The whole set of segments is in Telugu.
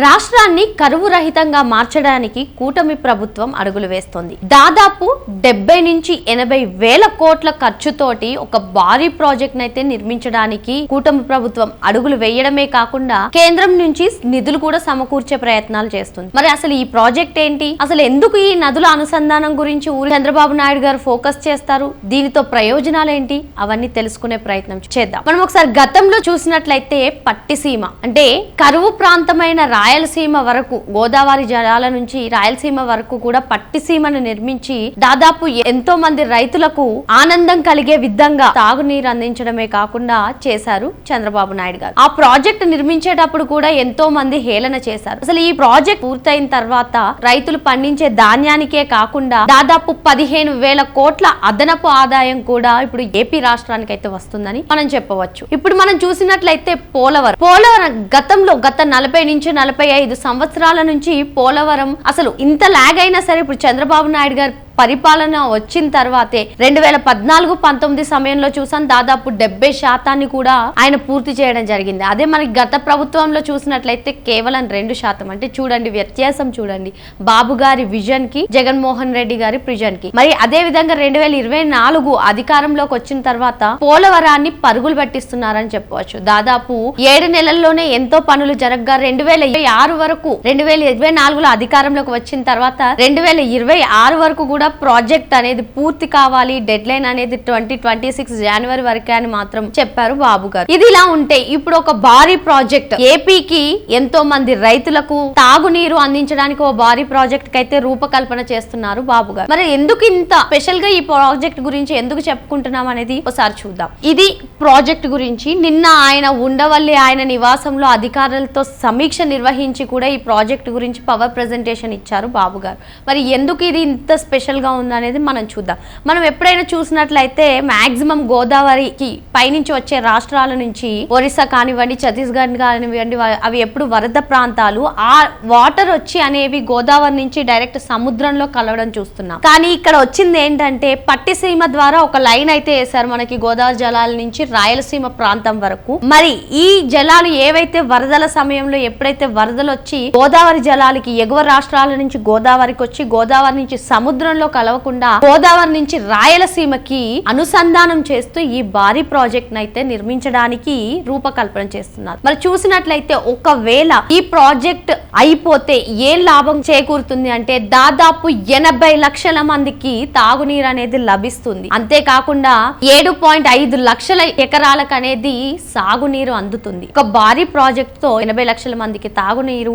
రాష్ట్రాన్ని కరువు రహితంగా మార్చడానికి కూటమి ప్రభుత్వం అడుగులు వేస్తోంది. దాదాపు డెబ్బై నుంచి ఎనభై వేల కోట్ల ఖర్చుతోటి ఒక భారీ ప్రాజెక్ట్ అయితే నిర్మించడానికి కూటమి ప్రభుత్వం అడుగులు వేయడమే కాకుండా కేంద్రం నుంచి నిధులు కూడా సమకూర్చే ప్రయత్నాలు చేస్తుంది. మరి అసలు ఈ ప్రాజెక్ట్ ఏంటి? అసలు ఎందుకు ఈ నదుల అనుసంధానం గురించి ఊరి చంద్రబాబు నాయుడు గారు ఫోకస్ చేస్తారు? దీనితో ప్రయోజనాలు ఏంటి? అవన్నీ తెలుసుకునే ప్రయత్నం చేద్దాం. మనం ఒకసారి గతంలో చూసినట్లయితే పట్టిసీమ అంటే కరువు ప్రాంతమైన రాయలసీమ వరకు గోదావరి జలాల నుంచి రాయలసీమ వరకు కూడా పట్టిసీమను నిర్మించి దాదాపు ఎంతో మంది రైతులకు ఆనందం కలిగే విధంగా తాగునీరు అందించడమే కాకుండా చేశారు చంద్రబాబు నాయుడు గారు. ఆ ప్రాజెక్ట్ నిర్మించేటప్పుడు కూడా ఎంతో మంది హేళన చేశారు. అసలు ఈ ప్రాజెక్ట్ పూర్తయిన తర్వాత రైతులు పండించే ధాన్యానికే కాకుండా దాదాపు పదిహేను వేల కోట్ల అదనపు ఆదాయం కూడా ఇప్పుడు ఏపీ రాష్ట్రానికి అయితే వస్తుందని మనం చెప్పవచ్చు. ఇప్పుడు మనం చూసినట్లయితే పోలవరం. పోలవరం గతంలో గత నలభై నుంచి నలభై ఐదు సంవత్సరాల నుంచి పోలవరం అసలు ఇంత లాగ్ అయినా సరే ఇప్పుడు చంద్రబాబు నాయుడు గారు పరిపాలన వచ్చిన తర్వాతే రెండు వేల పద్నాలుగు పంతొమ్మిది సమయంలో చూసాం దాదాపు డెబ్బై శాతాన్ని కూడా ఆయన పూర్తి చేయడం జరిగింది. అదే మనకి గత ప్రభుత్వంలో చూసినట్లయితే కేవలం రెండు శాతం. అంటే చూడండి వ్యత్యాసం చూడండి. బాబు గారి విజన్కి జగన్మోహన్ రెడ్డి గారి ప్రిజన్కి మరి అదే విధంగా రెండు వేల ఇరవై నాలుగు అధికారంలోకి వచ్చిన తర్వాత పోలవరాన్ని పరుగులు పెట్టిస్తున్నారని చెప్పవచ్చు. దాదాపు ఏడు నెలల్లోనే ఎంతో పనులు జరగగా రెండు వేల ఇరవై ఆరు వరకు రెండు వేల ఇరవై నాలుగులో అధికారంలోకి వచ్చిన తర్వాత రెండు వేల ఇరవై ఆరు వరకు కూడా ప్రాజెక్ట్ అనేది పూర్తి కావాలి. డెడ్ లైన్ అనేది ట్వంటీ ట్వంటీ సిక్స్ జనవరి వరకే అని మాత్రం చెప్పారు బాబు గారు. ఇది ఇలా ఉంటే ఇప్పుడు ఒక భారీ ప్రాజెక్ట్ ఏపీకి ఎంతో మంది రైతులకు తాగునీరు అందించడానికి ఓ భారీ ప్రాజెక్ట్ కైతే అయితే రూపకల్పన చేస్తున్నారు బాబు గారు. మరి ఎందుకు ఇంత స్పెషల్గా ఈ ప్రాజెక్ట్ గురించి ఎందుకు చెప్పుకుంటున్నాం అనేది ఒకసారి చూద్దాం. ఇది ప్రాజెక్ట్ గురించి నిన్న ఆయన ఉండవల్లి ఆయన నివాసంలో అధికారులతో సమీక్ష నిర్వహించి కూడా ఈ ప్రాజెక్ట్ గురించి పవర్ ప్రెజెంటేషన్ ఇచ్చారు బాబు గారు. మరి ఎందుకు ఇది ఇంత స్పెషల్ గా ఉందనేది మనం చూద్దాం. మనం ఎప్పుడైనా చూసినట్లయితే మాక్సిమం గోదావరికి పైనుంచి వచ్చే రాష్ట్రాల నుంచి ఒరిస్సా కానివ్వండి ఛత్తీస్గఢ్ కానివ్వండి అవి ఎప్పుడు వరద ప్రాంతాలు ఆ వాటర్ వచ్చి అనేవి గోదావరి నుంచి డైరెక్ట్ సముద్రంలో కలవడం చూస్తున్నాం. కానీ ఇక్కడ వచ్చింది ఏంటంటే పట్టిసీమ ద్వారా ఒక లైన్ అయితే వేశారు మనకి గోదావరి జలాల నుంచి రాయలసీమ ప్రాంతం వరకు. మరి ఈ జలాలు ఏవైతే వరదల సమయంలో ఎప్పుడైతే వరదలు వచ్చి గోదావరి జలాలకి ఎగువ రాష్ట్రాల నుంచి గోదావరికి వచ్చి గోదావరి నుంచి సముద్రంలో కలవకుండా గోదావరి నుంచి రాయలసీమకి అనుసంధానం చేస్తూ ఈ భారీ ప్రాజెక్ట్ అయితే నిర్మించడానికి రూపకల్పన చేస్తున్నారు. మరి చూసినట్లయితే ఒకవేళ ఈ ప్రాజెక్ట్ అయిపోతే ఏ లాభం చేకూరుతుంది అంటే దాదాపు ఎనభై లక్షల మందికి తాగునీరు అనేది లభిస్తుంది. అంతేకాకుండా ఏడు పాయింట్ ఐదు లక్షల ఎకరాలకు అనేది సాగునీరు అందుతుంది. ఒక భారీ ప్రాజెక్ట్తో ఎనభై లక్షల మందికి తాగునీరు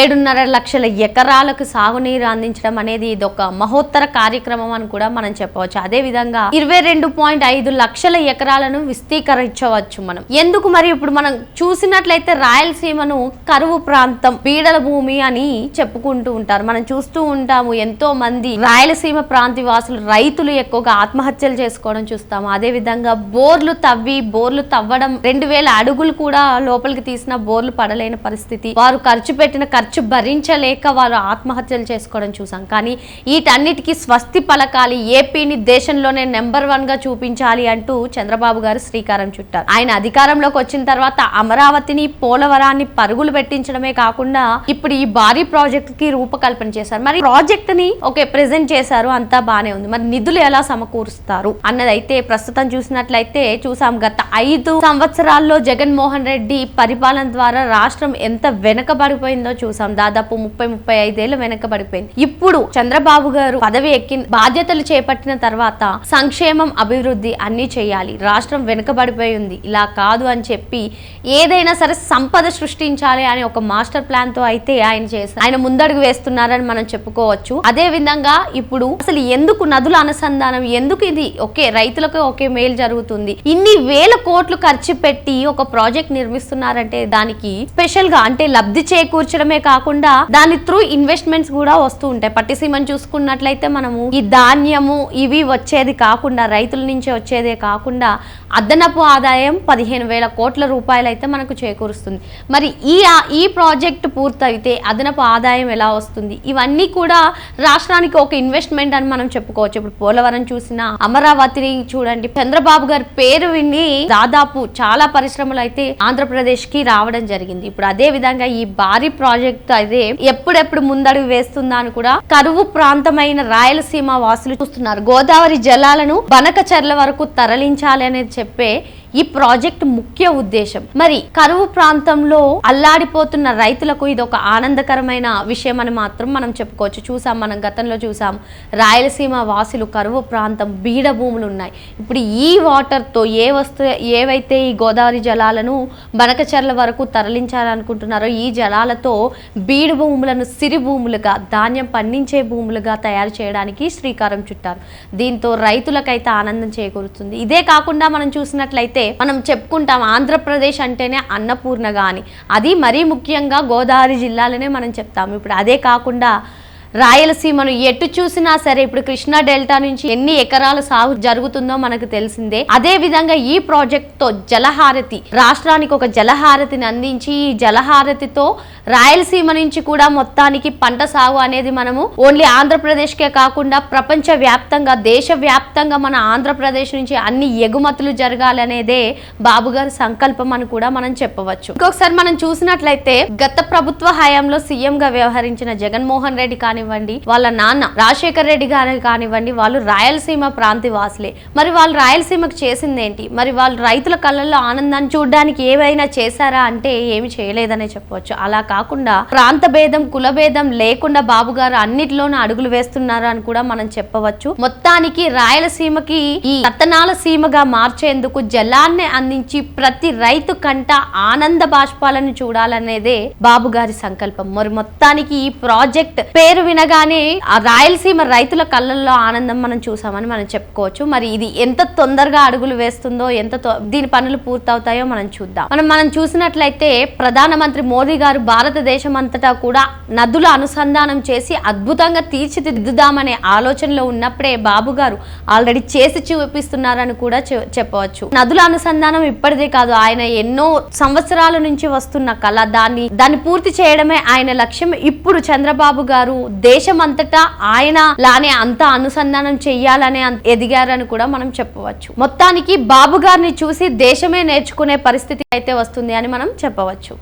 ఏడున్నర లక్షల ఎకరాలకు సాగునీరు అందించడం అనేది ఇది ఒక మహోత్తర కార్యక్రమం అని కూడా మనం చెప్పవచ్చు. అదే విధంగా ఇరవై రెండు పాయింట్ ఐదు లక్షల ఎకరాలను విస్తీకరించవచ్చు మనం. ఎందుకు మరి ఇప్పుడు మనం చూసినట్లయితే రాయలసీమను కరువు ప్రాంతం పీడల భూమి అని చెప్పుకుంటూ ఉంటారు. మనం చూస్తూ ఉంటాము ఎంతో మంది రాయలసీమ ప్రాంతి వాసులు రైతులు ఎక్కువగా ఆత్మహత్యలు చేసుకోవడం చూస్తాము. అదే విధంగా బోర్లు తవ్వి బోర్లు తవ్వడం రెండు వేల అడుగులు కూడా లోపలికి తీసిన బోర్లు పడలేని పరిస్థితి. వారు ఖర్చు పెట్టిన ఖర్చు భరించలేక వారు ఆత్మహత్యలు చేసుకోవడం చూసాం. కానీ వీటన్నిటికీ స్వస్తి పలకాలి ఏపీని దేశంలోనే నెంబర్ వన్గా చూపించాలి అంటూ చంద్రబాబు గారు శ్రీకారం చుట్టారు. ఆయన అధికారంలోకి వచ్చిన తర్వాత అమరావతిని పోలవరాన్ని పరుగులు పెట్టించడమే కాకుండా ఇప్పుడు ఈ భారీ ప్రాజెక్ట్కి రూపకల్పన చేశారు. మరి ప్రాజెక్ట్ని ఓకే ప్రెజెంట్ చేశారు అంతా బానే ఉంది. మరి నిధులు ఎలా సమకూరుస్తారు అన్నదైతే ప్రస్తుతం చూసినట్లయితే చూసాం గత ఐదు సంవత్సరాల్లో జగన్మోహన్ రెడ్డి పరిపాలన ద్వారా రాష్ట్రం ఎంత వెనకబడిపోయిందో చూసాం. దాదాపు ముప్పై ముప్పై ఐదేళ్ళు వెనకబడిపోయింది. ఇప్పుడు చంద్రబాబు గారు పదవి ఎక్కి బాధ్యతలు చేపట్టిన తర్వాత సంక్షేమం అభివృద్ధి అన్ని చేయాలి. రాష్ట్రం వెనుకబడిపోయి ఉంది ఇలా కాదు అని చెప్పి ఏదైనా సరే సంపద సృష్టించాలి అని ఒక మాస్టర్ ప్లాన్తో అయితే ఆయన చేశారు ఆయన ముందడుగు వేస్తున్నారని మనం చెప్పుకోవచ్చు. అదే విధంగా ఇప్పుడు అసలు ఎందుకు నదుల అనుసంధానం ఎందుకు ఇది ఒకే రైతులకు ఒకే మేలు జరుగుతుంది? ఇన్ని వేల కోట్లు ఖర్చు పెట్టి ఒక ప్రాజెక్ట్ నిర్మిస్తున్నారంటే దానికి స్పెషల్గా అంటే లబ్ధి చేకూర్చడమే కాకుండా దాని త్రూ ఇన్వెస్ట్మెంట్స్ కూడా వస్తూ ఉంటాయి. పట్టిసీమని చూసుకున్నట్లయితే మనము ఈ ధాన్యము ఇవి వచ్చేది కాకుండా రైతుల నుంచి వచ్చేదే కాకుండా అదనపు ఆదాయం పదిహేను వేల కోట్ల రూపాయలు అయితే మనకు చేకూరుస్తుంది. మరి ఈ ఈ ప్రాజెక్ట్ పూర్తయితే అదనపు ఆదాయం ఎలా వస్తుంది? ఇవన్నీ కూడా రాష్ట్రానికి ఒక ఇన్వెస్ట్మెంట్ అని మనం చెప్పుకోవచ్చు. ఇప్పుడు పోలవరం చూసినా అమరావతిని చూడండి. చంద్రబాబు గారి పేరు విని దాదాపు చాలా పరిశ్రమలు అయితే ఆంధ్రప్రదేశ్కి రావడం జరిగింది. ఇప్పుడు అదే విధంగా ఈ భారీ ప్రాజెక్ట్ అయితే ఎప్పుడెప్పుడు ముందడుగు వేస్తుందా అని కూడా కరువు ప్రాంతమైన రాయలసీమ వాసులు చూస్తున్నారు. గోదావరి జలాలను బనకచర్ల వరకు తరలించాలి అనేది చెప్పే ఈ ప్రాజెక్ట్ ముఖ్య ఉద్దేశం. మరి కరువు ప్రాంతంలో అల్లాడిపోతున్న రైతులకు ఇది ఒక ఆనందకరమైన విషయం అని మాత్రం మనం చెప్పుకోవచ్చు. చూసాం మనం గతంలో చూసాం రాయలసీమ వాసులు కరువు ప్రాంతం బీడ భూములు ఉన్నాయి. ఇప్పుడు ఈ వాటర్తో ఏ వస్తు ఏవైతే ఈ గోదావరి జలాలను బనకచర్ల వరకు తరలించాలనుకుంటున్నారో ఈ జలాలతో బీడు భూములను సిరి భూములుగా ధాన్యం పండించే భూములుగా తయారు చేయడానికి శ్రీకారం చుట్టారు. దీంతో రైతులకైతే ఆనందం చేకూరుతుంది. ఇదే కాకుండా మనం చూసినట్లయితే మనం చెప్పుకుంటాం ఆంధ్రప్రదేశ్ అంటేనే అన్నపూర్ణగా అని అది మరీ ముఖ్యంగా గోదావరి జిల్లాలోనే మనం చెప్తాం. ఇప్పుడు అదే కాకుండా రాయలసీమను ఎటు చూసినా సరే ఇప్పుడు కృష్ణా డెల్టా నుంచి ఎన్ని ఎకరాల సాగు జరుగుతుందో మనకు తెలిసిందే. అదే విధంగా ఈ ప్రాజెక్ట్తో జలహారతి రాష్ట్రానికి ఒక జలహారతిని అందించి ఈ జలహారతితో రాయలసీమ నుంచి కూడా మొత్తానికి పంట సాగు అనేది మనము ఓన్లీ ఆంధ్రప్రదేశ్ కే కాకుండా ప్రపంచ వ్యాప్తంగా దేశ వ్యాప్తంగా మన ఆంధ్రప్రదేశ్ నుంచి అన్ని ఎగుమతులు జరగాలనేదే బాబు గారి సంకల్పం అని కూడా మనం చెప్పవచ్చు. ఇంకొకసారి మనం చూసినట్లయితే గత ప్రభుత్వ హయాంలో సీఎం గా వ్యవహరించిన జగన్మోహన్ రెడ్డి కానీ కానివ్వండి వాళ్ళ నాన్న రాజశేఖర్ రెడ్డి గారు కానివ్వండి వాళ్ళు రాయలసీమ ప్రాంతి వాసులే మరి వాళ్ళు రాయలసీమకు చేసిందేంటి? మరి వాళ్ళు రైతుల కళ్ళల్లో ఆనందాన్ని చూడడానికి ఏవైనా చేశారా అంటే ఏమి చేయలేదనే చెప్పవచ్చు అలా కాకుండా ప్రాంత భేదం కుల భేదం లేకుండా బాబు గారు అన్నిటిలోనూ అడుగులు వేస్తున్నారు అని కూడా మనం చెప్పవచ్చు. మొత్తానికి రాయలసీమకి ఈ రతనాల సీమగా మార్చేందుకు జలాన్ని అందించి ప్రతి రైతు కంట ఆనంద బాష్పాలను చూడాలనేదే బాబు గారి సంకల్పం. మరి మొత్తానికి ఈ ప్రాజెక్ట్ పేరు వినగానే ఆ రాయలసీమ రైతుల కళ్ళల్లో ఆనందం మనం చూసామని మనం చెప్పుకోవచ్చు. మరి ఇది ఎంత తొందరగా అడుగులు వేస్తుందో ఎంత తొ- దీని పనులు పూర్తవుతాయో మనం చూద్దాం. మనం మనం చూసినట్లయితే ప్రధానమంత్రి మోదీ గారు భారతదేశం అంతటా కూడా నదుల అనుసంధానం చేసి అద్భుతంగా తీర్చిదిద్దుదామనే ఆలోచనలో ఉన్నప్పుడే బాబు గారు ఆల్రెడీ చేసి చూపిస్తున్నారని కూడా చెప్పవచ్చు. నదుల అనుసంధానం ఇప్పటిదే కాదు ఆయన ఎన్నో సంవత్సరాల నుంచి వస్తున్న కళ. దాన్ని దాన్ని పూర్తి చేయడమే ఆయన లక్ష్యం. ఇప్పుడు చంద్రబాబు గారు దేశం అంతటా ఆయన లానే అంత అనుసంధానం చెయ్యాలనే ఎదిగారని కూడా మనం చెప్పవచ్చు. మొత్తానికి బాబు గారిని చూసి దేశమే నేర్చుకునే పరిస్థితి అయితే వస్తుంది అని మనం చెప్పవచ్చు.